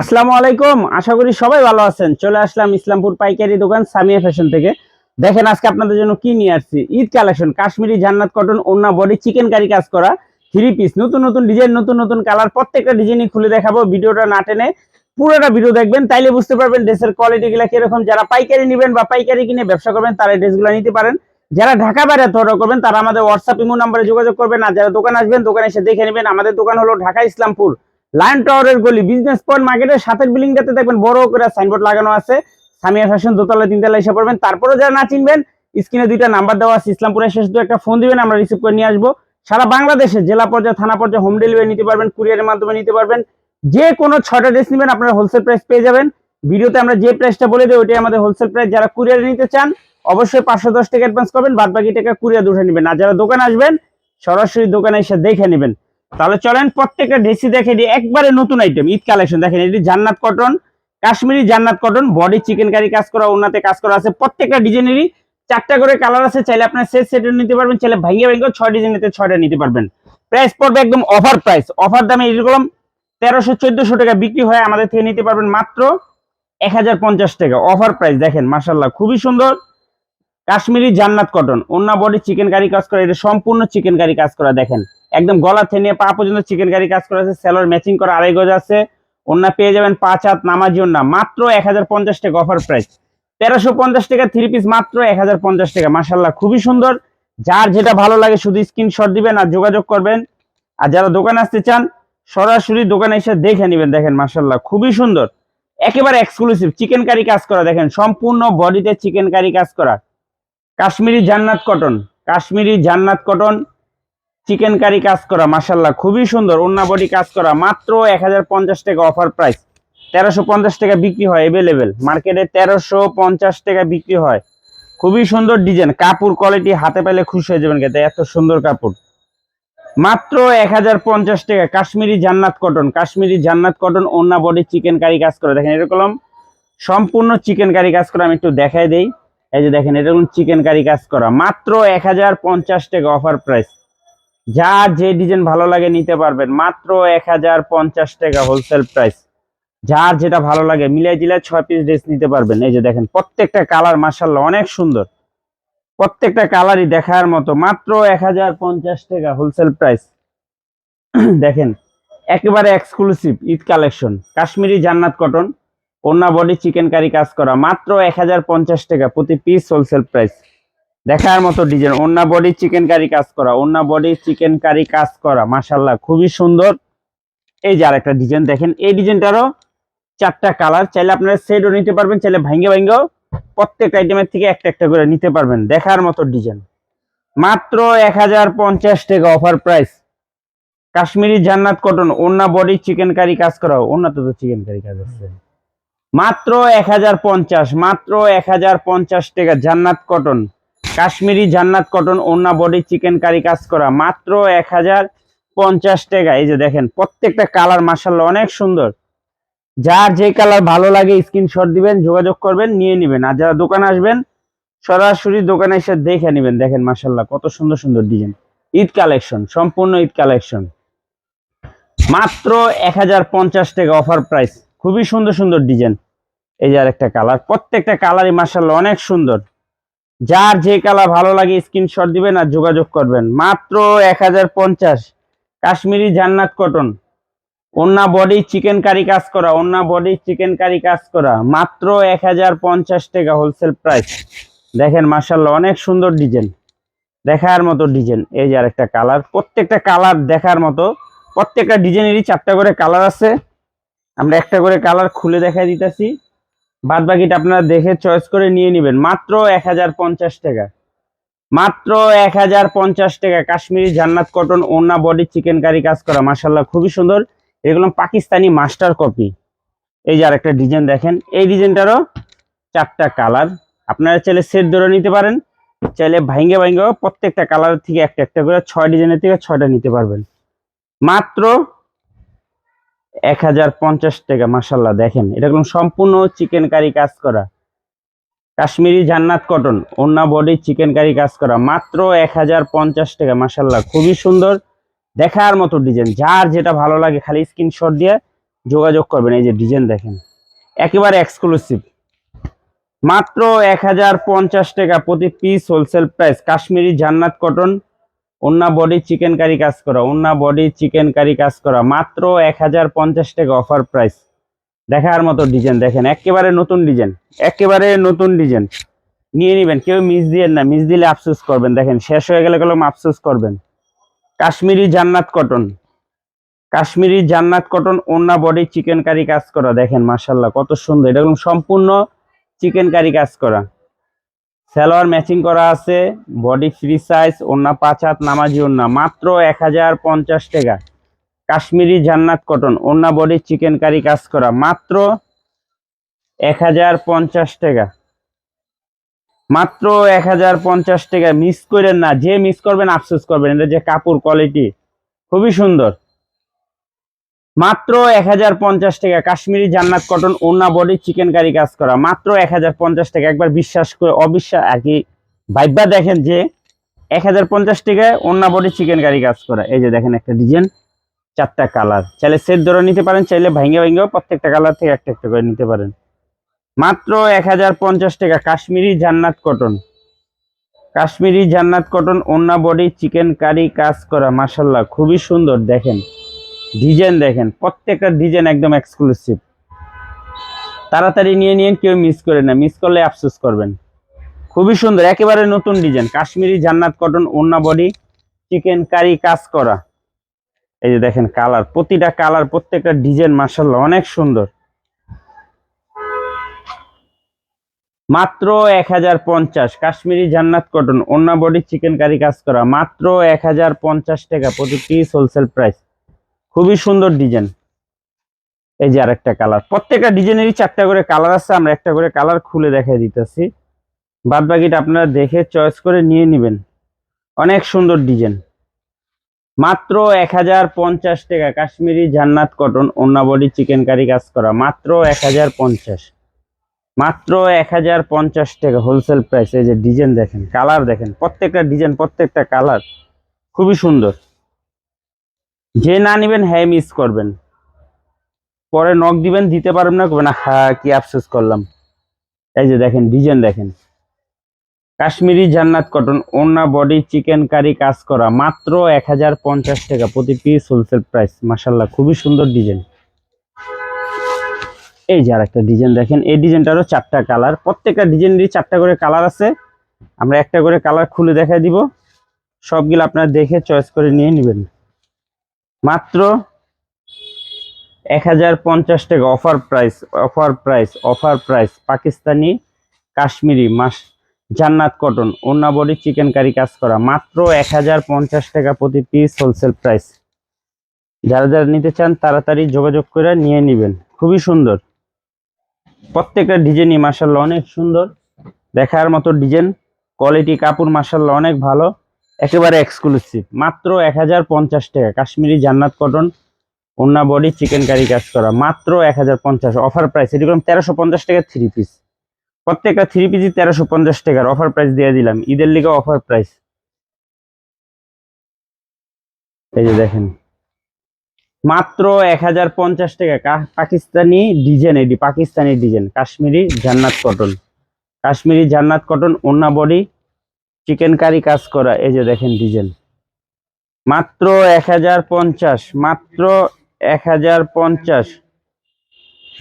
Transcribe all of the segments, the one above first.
আসসালামু আলাইকুম। আশা করি সবাই ভালো আছেন। চলে আসলাম ইসলামপুর পাইকারি দোকান সামিয়া ফ্যাশন থেকে। দেখেন, আজকে আপনাদের জন্য কি নিয়ে আসছি? ঈদ কালেকশন, কাশ্মীরি জান্নাত কটন ওন্না বডি, চিকেন কারি কাজ করা থ্রি পিস নতুন নতুন ডিজাইন নতুন নতুন কালার প্রত্যেকটা ডিজাইনই খুলে দেখাবো। ভিডিওটা না টেনে পুরোটা ভিডিও দেখবেন, তাইলে বুঝতে পারবেন ড্রেসের কোয়ালিটি গুলা কীরকম। যারা পাইকারি নেবেন বা পাইকারি কিনে ব্যবসা করবেন, তারা ড্রেসগুলো নিতে পারেন। যারা ঢাকা বাইরে অর্ডার করবেন, তারা আমাদের হোয়াটসঅ্যাপ ইমো নাম্বারে যোগাযোগ করবেন। আর যারা দোকান আসবেন, দোকানে এসে দেখে নেবেন। আমাদের দোকান হলো ঢাকা ইসলামপুর। লায়ন টাওয়ারের গলি বিজনেস পয়েন্ট মার্কেটের সাথের বিল্ডিংটাতে দেখবেন বড় করে সাইনবোর্ড লাগানো আছে। সামিয়া ফ্যাশন দোতলা তিনতলা এসে পড়বেন। তারপরে যারা না চিনবেন, স্ক্রিনে দুইটা নাম্বার দেওয়া আছে, ইসলামপুরের শেষ দু একটা ফোন দিবেন, আমরা রিসিভ করে নিয়ে আসব। সারা বাংলাদেশে জেলা পর্যায়ে, থানা পর্যায়ে হোম ডেলিভারি নিতে পারবেন কুরিয়ারের মাধ্যমে নিতে পারবেন। যে কোনো ছয়টা ড্রেস নেবেন, আপনারা হোলসেল প্রাইস পেয়ে যাবেন। ভিডিওতে আমরা যে প্রাইসটা বলে দিই ওইটাই আমাদের হোলসেল প্রাইস যারা কুরিয়ারে নিতে চান, অবশ্যই পাঁচশো দশ টাকা অ্যাডভান্স করবেন বাদ বাকি টাকা কুরিয়ার উঠে নেবেন। আর যারা দোকানে আসবেন, সরাসরি দোকানে এসে দেখে নেবেন। তাহলে চলেন প্রত্যেকটা ড্রেসই দেখে দিই একবারে নতুন আইটেম ঈদ কালেকশন দেখেন, এটি জান্নাত cotton Kashmiri Jannat cotton body chikankari কাজ করা ওনাতে কাজ করা আছে। প্রত্যেকটা ডিজাইনেরই চারটা করে কালার আছে, চাইলে আপনার সেট সেটে নিতে পারবেন, চাইলে ভাইয়া ভাইয়া ছয় ডিজাইনেতে ছয়টা নিতে পারবেন। প্রাইস পড়বে একদম অফার প্রাইস অফার দামে এরকম তেরোশো, চোদ্দশো টাকা বিক্রি হয় আমাদের থেকে নিতে পারবেন মাত্র এক হাজার পঞ্চাশ টাকা। অফার প্রাইস দেখেন মাসাল্লাহ খুবই সুন্দর। কাশ্মীরি জান্নাত কটন অন্য বডি চিকেন কারি কাজ করা, এটা সম্পূর্ণ চিকেন কারি কাজ করা, দেখেন। একদম গলা থেকে পা পর্যন্ত চিকেন কারি কাজ করা আছে সেলোর ম্যাচিং করা আড়াই গজ আছে। অন্য পেয়ে যাবেন পাঁচ হাত নামাজি অন্য মাত্র এক হাজার পঞ্চাশ টাকা অফার প্রাইস তেরোশো পঞ্চাশ টাকা থ্রি পিস মাত্র এক হাজার পঞ্চাশ টাকা। মাসাল্লাহ খুবই সুন্দর। যার যেটা ভালো লাগে শুধু স্ক্রিনশট দিবেন আর যোগাযোগ করবেন। আর যারা দোকানে আসতে চান, সরাসরি দোকানে এসে দেখে নেবেন, দেখেন মাসাল্লাহ খুবই সুন্দর। একেবারে এক্সক্লুসিভ চিকেন কারি কাজ করা, দেখেন, সম্পূর্ণ বডিতে চিকেন কারি কাজ করা। Kashmiri Jannat cotton Kashmiri Jannat cotton chicken curry কাজ করা মাসাল্লাহ খুবই সুন্দর। অন্য বডি কাজ করা, মাত্র এক হাজার পঞ্চাশ টাকা অফার প্রাইস তেরোশো পঞ্চাশ টাকা বিক্রি হয় অ্যাভেলেবেল মার্কেটে তেরোশো পঞ্চাশ টাকা বিক্রি হয়। খুবই সুন্দর ডিজাইন কাপড় কোয়ালিটি হাতে পেলে খুশি হয়ে যাবেন খেতে এত সুন্দর কাপড়। মাত্র এক হাজার পঞ্চাশ টাকা, কাশ্মীরি জান্নাত কটন কাশ্মীরি জান্নাত কটন অন্য বডি চিকেন কারি কাজ করা। দেখেন এরকম সম্পূর্ণ চিকেন কারি কাজ করা, আমি একটু দেখাই দেই। এই যে দেখেন এরকম চিকেন কারি কাজ করা। মাত্র এক হাজার পঞ্চাশ টাকা অফার প্রাইস যা যে ডিজাইন ভালো লাগে নিতে পারবেন, মাত্র এক হাজার পঞ্চাশ টাকা হোলসেল প্রাইস যার যেটা ভালো লাগে, মিলাই জিলাই ছয় পিস ড্রেস নিতে পারবেন। এই যে দেখেন, প্রত্যেকটা কালার মার্শাল্লাহ অনেক সুন্দর। প্রত্যেকটা কালারই দেখার মতো, মাত্র এক হাজার পঞ্চাশ টাকা হোলসেল প্রাইস দেখেন, একেবারে exclusive Eid collection Kashmiri Jannat cotton ওন্না বডি চিকেন কারি কাজ করা, মাত্র এক হাজার পঞ্চাশ টাকা প্রতি পিস হোলসেল প্রাইস দেখার মতো ডিজাইন ওন্না বডি চিকেন কারি কাজ করা ওন্না বডি চিকেন কারি কাজ করা মাসাল্লাহ খুবই সুন্দর। এই যে আরেকটা ডিজাইন দেখেন, এই ডিজাইনটারও চারটা কালার চাইলে আপনারা সেটও নিতে পারবেন, চাইলে ভাঙ্গে ভাঙ্গেও প্রত্যেক আইটেমের থেকে একটা একটা করে নিতে পারবেন, দেখার মতো ডিজাইন মাত্র এক হাজার পঞ্চাশ টাকা offer price Kashmiri Jannat cotton ওন্না বডি চিকেন কারি কাজ করা ওন্নাতে তো চিকেন কারি কাজ আছে। মাত্র এক হাজার পঞ্চাশ, মাত্র এক হাজার পঞ্চাশ টাকা জান্নাত কটন কাশ্মীরি জান্নাত কটন ওন্না বডি চিকেন কারি কাজ করা। মাত্র এক হাজার পঞ্চাশ টাকা। এই যে দেখেন, প্রত্যেকটা কালার মার্শাল্লাহ অনেক সুন্দর। যার যে কালার ভালো লাগে স্ক্রিনশট দিবেন, যোগাযোগ করবেন, নিয়ে নেবেন। আর যারা দোকানে আসবেন, সরাসরি দোকানে এসে দেখে নেবেন। দেখেন মার্শাল্লাহ কত সুন্দর সুন্দর ডিজাইন ঈদ কালেকশন সম্পূর্ণ ঈদ কালেকশন মাত্র এক হাজার পঞ্চাশ টাকা অফার প্রাইস খুবই সুন্দর সুন্দর ডিজাইন এই যে আরেকটা কালার প্রত্যেকটা কালারই মার্শাল্লাহ অনেক সুন্দর। যার যে কালার ভালো লাগে স্ক্রিনশট দিবেন আর যোগাযোগ করবেন। মাত্র এক হাজার পঞ্চাশ। কাশ্মীরি জান্নাত কটন। অন্য বডি চিকেন কারি কাজ করা অন্য বডি চিকেন কারি কাজ করা। মাত্র এক হাজার পঞ্চাশ টাকা হোলসেল প্রাইস দেখেন মার্শাল্লাহ অনেক সুন্দর ডিজাইন দেখার মতো ডিজাইন এই যে আরেকটা কালার। প্রত্যেকটা কালার দেখার মতো। প্রত্যেকটা ডিজাইনেরই চারটা করে কালার আছে। আমরা একটা করে কালার খুলে দেখাই দিতেছি। বাদ বাকিটা আপনারা দেখে চয়েস করে নিয়ে নেবেন। মাত্র এক হাজার পঞ্চাশ টাকা। মাত্র এক হাজার পঞ্চাশ টাকা কাশ্মীরি জান্নাত কটন ওনা বডি চিকেন কারি কাজ করা মাসাল্লাহ খুবই সুন্দর। এগুলো পাকিস্তানি মাস্টার কপি এই যে আরেকটা ডিজাইন দেখেন, এই ডিজাইনটারও চারটা কালার আপনারা চাইলে সেট ধরে নিতে পারেন, চাইলে ভাইঙ্গে ভাইঙ্গে প্রত্যেকটা কালার থেকে একটা একটা করে ছয় ডিজাইনের থেকে ছয়টা নিতে পারবেন। মাত্র এক হাজার পঞ্চাশ টাকা মাসাল্লাহ দেখেন। এটা কোনো সম্পূর্ণ চিকেন কারি কাজ করা। কাশ্মীরি জান্নাত কটন ওন্না বডি চিকেন কারি কাজ করা। মাত্র এক হাজার পঞ্চাশ টাকা মাসাল্লাহ খুবই সুন্দর। দেখার মতো ডিজাইন যার যেটা ভালো লাগে খালি স্ক্রিনশট দিয়ে যোগাযোগ করবেন। এই যে ডিজাইন দেখেন, একেবারে এক্সক্লুসিভ মাত্র এক হাজার পঞ্চাশ টাকা প্রতি piece wholesale price Kashmiri Jannat cotton ওন্না বডি চিকেন কারি কাজ করা ওন্না বডি চিকেন কারি কাজ করা, মাত্র এক হাজার পঞ্চাশ টাকা অফার প্রাইস দেখার মতো ডিজাইন দেখেন, একেবারে নতুন ডিজাইন একেবারে নতুন ডিজাইন নিয়ে নিবেন, কেউ মিস দিয়েন না মিস দিলে আফসোস করবেন। দেখেন, শেষ হয়ে গেলে কলম আফসোস করবেন। কাশ্মীরি জান্নাত কটন কাশ্মীরি জান্নাত কটন ওন্না বডি চিকেন কারি কাজ করা। দেখেন মাশাল্লাহ কত সুন্দর, এটা সম্পূর্ণ চিকেন কারি কাজ করা। সালোয়ার ম্যাচিং করা আছে, বডি ফ্রি সাইজ ওন্না পাঁচ হাত, নামাজি ওন্না মাত্র এক হাজার পঞ্চাশ টাকা। কাশ্মীরি জান্নাত কটন ওন্না বডি চিকেন কারি কাজ করা, মাত্র এক হাজার পঞ্চাশ টাকা। মাত্র এক হাজার পঞ্চাশ টাকা মিস করেন না, যে মিস করবেন, আফসোস করবেন, এটা যে কাপড় কোয়ালিটি খুবই সুন্দর। মাত্র এক হাজার পঞ্চাশ টাকা কাশ্মীরি জান্নাত কটন ওনা বডি চিকেন কারি কাজ করা। মাত্র এক হাজার পঞ্চাশ টাকা। একবার বিশ্বাস করে, অবিশ্বাস, আর কি ভাইবা দেখেন যে এক হাজার পঞ্চাশ টাকায় ওনা বডি চিকেন কারি কাজ করা। এই যে দেখেন একটা ডিজাইন চারটা কালার চাইলে সেট ধরে নিতে পারেন, চাইলে ভাঙ্গে ভাঙ্গেও প্রত্যেকটা কালার থেকে একটা একটা করে নিতে পারেন। মাত্র এক হাজার পঞ্চাশ টাকা কাশ্মীরি জান্নাত কটন। কাশ্মীরি জান্নাত কটন ওন্না বডি চিকেন কারি কাজ করা মাসাল্লাহ খুবই সুন্দর, দেখেন। ডিজাইন দেখেন, প্রত্যেকটা ডিজাইন একদম এক্সক্লুসিভ তাড়াতাড়ি নিয়ে নিন, কেউ মিস করে না। মিস করলে আফসোস করবেন। খুবই সুন্দর, একেবারে নতুন ডিজাইন। কাশ্মীরি জান্নাত কটন ওন্না বডি চিকেন কারি কাজ করা। এই যে দেখেন কালার প্রতিটা কালার প্রত্যেকটা ডিজাইন মাসাল্লাহ অনেক সুন্দর। মাত্র এক হাজার পঞ্চাশ, কাশ্মীরি জান্নাত কটন ওন্না বডি চিকেন কারি কাজ করা। মাত্র এক হাজার পঞ্চাশ টাকা প্রতি পিস হোলসেল প্রাইস খুবই সুন্দর ডিজাইন। এই যে আরেকটা কালার। প্রত্যেকটা ডিজাইনেরই চারটা করে কালার আছে, আমরা একটা করে কালার খুলে দেখাই দিতেছি। বাদ বাকিটা আপনারা দেখে চয়েস করে নিয়ে নেবেন। অনেক সুন্দর ডিজাইন। মাত্র এক হাজার পঞ্চাশ টাকা Kashmiri Jannat cotton body chikankari কাজ করা। মাত্র এক হাজার পঞ্চাশ। মাত্র এক হাজার পঞ্চাশ টাকা হোলসেল প্রাইস। এই যে ডিজাইন দেখেন, কালার দেখেন, প্রত্যেকটা ডিজাইন, প্রত্যেকটা কালার খুবই সুন্দর। যে না নেবেন হ্যাঁ মিস করবেন। পরে নখ দিবেন, দিতে পারবেন না করবেন হ্যাঁ কি আফসোস করলাম। এই যে দেখেন ডিজাইন দেখেন। কাশ্মীরি জান্নাত কটন ওন্না বডি চিকেন কারি কাজ করা, মাত্র এক হাজার পঞ্চাশ টাকা প্রতি পিস হোলসেল প্রাইস মাসাল্লাহ খুবই সুন্দর ডিজাইন এই যে আর একটা ডিজাইন দেখেন, এই ডিজাইনটারও চারটা কালার প্রত্যেকটা ডিজাইনেরই চারটা করে কালার আছে। আমরা একটা করে কালার খুলে দেখাই দিব। সবগুলো আপনারা দেখে চয়েস করে নিয়ে নেবেন। মাত্র এক হাজার পঞ্চাশ টাকা offer price offer price offer price Pakistani Kashmiri মাস, Jannat cotton body chikankari কাজ করা। মাত্র এক হাজার পঞ্চাশ টাকা প্রতি পিস হোলসেল প্রাইস যারা যারা নিতে চান, তাড়াতাড়ি যোগাযোগ করে নিয়ে নেবেন। খুবই সুন্দর। প্রত্যেকটা ডিজাইনই মাসাল্লাহ অনেক সুন্দর। দেখার মতো ডিজাইন কোয়ালিটি কাপড় মাসাল্লাহ অনেক ভালো। একেবারে এক্সক্লুসিভ মাত্র এক হাজার পঞ্চাশ টাকা। কাশ্মীরি জান্নাত কটন ওন্না বডি চিকেন কারি কাজ করা। মাত্র এক হাজার পঞ্চাশ। অফার প্রাইস এটি করলাম তেরোশো পঞ্চাশ টাকা থ্রি পিস প্রত্যেকটা থ্রি পিসই তেরোশো পঞ্চাশ টাকার অফার প্রাইস দিয়ে দিলাম। ঈদের লিগে অফার প্রাইস এই যে দেখেন। মাত্র এক হাজার পঞ্চাশ টাকা। পাকিস্তানি ডিজাইন এটি, Pakistani design Kashmiri Jannat cotton Kashmiri Jannat cotton ওন্না বডি চিকেন কারি কাজ করা, এই যে দেখেন ডিজেল মাত্র এক হাজার পঞ্চাশ, মাত্র এক হাজার পঞ্চাশ,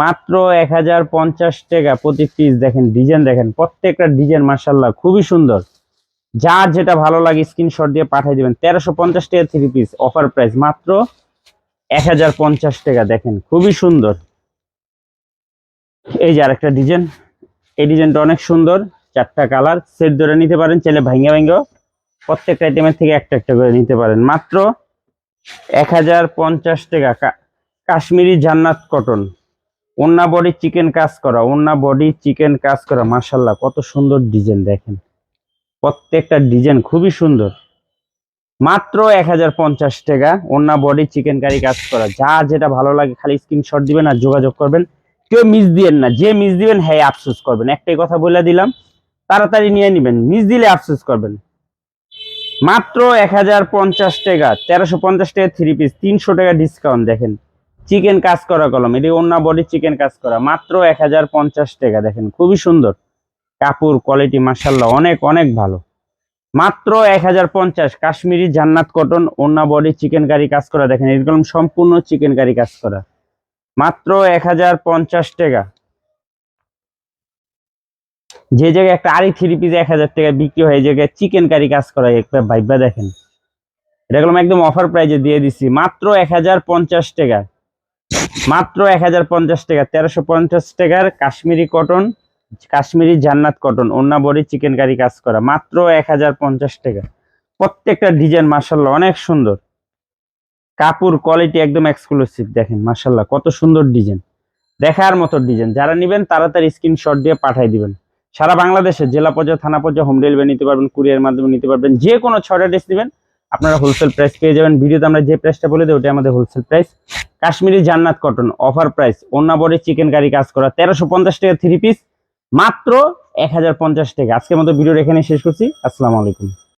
মাত্র এক হাজার পঞ্চাশ টাকা প্রতি পিস দেখেন ডিজাইন দেখেন প্রত্যেকটা ডিজাইন মার্শাল্লাহ খুবই সুন্দর। যার যেটা ভালো লাগে স্ক্রিনশট দিয়ে পাঠিয়ে দেবেন। তেরোশো পঞ্চাশ টাকা থ্রি পিস অফার প্রাইস মাত্র এক হাজার পঞ্চাশ টাকা, দেখেন খুবই সুন্দর। এই যে আরেকটা ডিজাইন এই ডিজাইনটা অনেক সুন্দর। চারটা কালার সেট ধরে নিতে পারেন, চাইলে ভাঙ্গে ভাঙ্গেও প্রত্যেকটা আইটেমের থেকে একটা একটা করে নিতে পারেন। মাত্র এক হাজার পঞ্চাশ টাকা কাশ্মীরি জান্নাত কটন ওন্না বডি চিকেন কাজ করা ওন্না বডি চিকেন কাজ করা মার্শাল্লাহ কত সুন্দর ডিজাইন দেখেন। প্রত্যেকটা ডিজাইন খুবই সুন্দর। মাত্র এক হাজার পঞ্চাশ টাকা ওন্না বডি চিকেন কারি কাজ করা। যা যেটা ভালো লাগে খালি স্ক্রিনশট দিবেন আর যোগাযোগ করবেন। কেউ মিস দিবেন না। যে মিস দিবেন হ্যাঁ আফসোস করবেন। একটাই কথা বলে দিলাম তাড়াতাড়ি নিয়ে নেবেন মিস দিলে আফসোস করবেন। মাত্র এক হাজার পঞ্চাশ টাকা, তেরোশো পঞ্চাশ টাকা থ্রি পিস তিনশো টাকা ডিসকাউন্ট দেখেন। চিকেন কাজ করা কলম, এটি অন্য বডি চিকেন কাজ করা, মাত্র এক হাজার পঞ্চাশ টাকা, দেখেন, খুবই সুন্দর। কাপড় কোয়ালিটি মাসাল্লাহ অনেক অনেক ভালো। মাত্র এক হাজার পঞ্চাশ, কাশ্মীরি জান্নাত কটন অন্য বডি চিকেন কারি কাজ করা, দেখেন, এরকম সম্পূর্ণ চিকেন কারি কাজ করা। মাত্র এক হাজার পঞ্চাশ টাকা যে জায়গায় একটা আড়ি থ্রি পিস এক হাজার টাকা বিক্রি হয়, এই জায়গায় চিকেন কারি কাজ করা একটা ভাইবা দেখেন। এটা একদম একদম অফার প্রাইজে দিয়ে দিছি, মাত্র এক হাজার পঞ্চাশ টাকা। মাত্র এক হাজার পঞ্চাশ টাকা, তেরোশো পঞ্চাশ টাকার কাশ্মীরি কটন কাশ্মীরি জান্নাত কটন অন্য বডি চিকেন কারি কাজ করা, মাত্র এক হাজার পঞ্চাশ টাকা। প্রত্যেকটা ডিজাইন মার্শাল্লাহ অনেক সুন্দর। কাপড় কোয়ালিটি একদম এক্সক্লুসিভ দেখেন মার্শাল্লাহ কত সুন্দর ডিজাইন দেখার মতো ডিজাইন যারা নেবেন, তাড়াতাড়ি স্ক্রিনশট দিয়ে পাঠিয়ে দিবেন। সারা বাংলাদেশে জেলা পর্যায়ে, থানা পর্যায়ে হোম ডেলিভারি নিতে পারবেন কুরিয়ার মাধ্যমে নিতে পারবেন, যে কোনো ছয়টা ড্রেস নেবেন আপনারা হোলসেল প্রাইস পেয়ে যাবেন। ভিডিওতে আমরা যে প্রাইসটা বলে দিই ওটা আমাদের wholesale price Kashmiri Jannat cotton offer price অন্যাবরে chikankari কাজ করা, তেরোশো পঞ্চাশ টাকা থ্রি পিস মাত্র এক হাজার পঞ্চাশ টাকা। আজকের মতো ভিডিও এখানে শেষ করছি। আসসালামু আলাইকুম।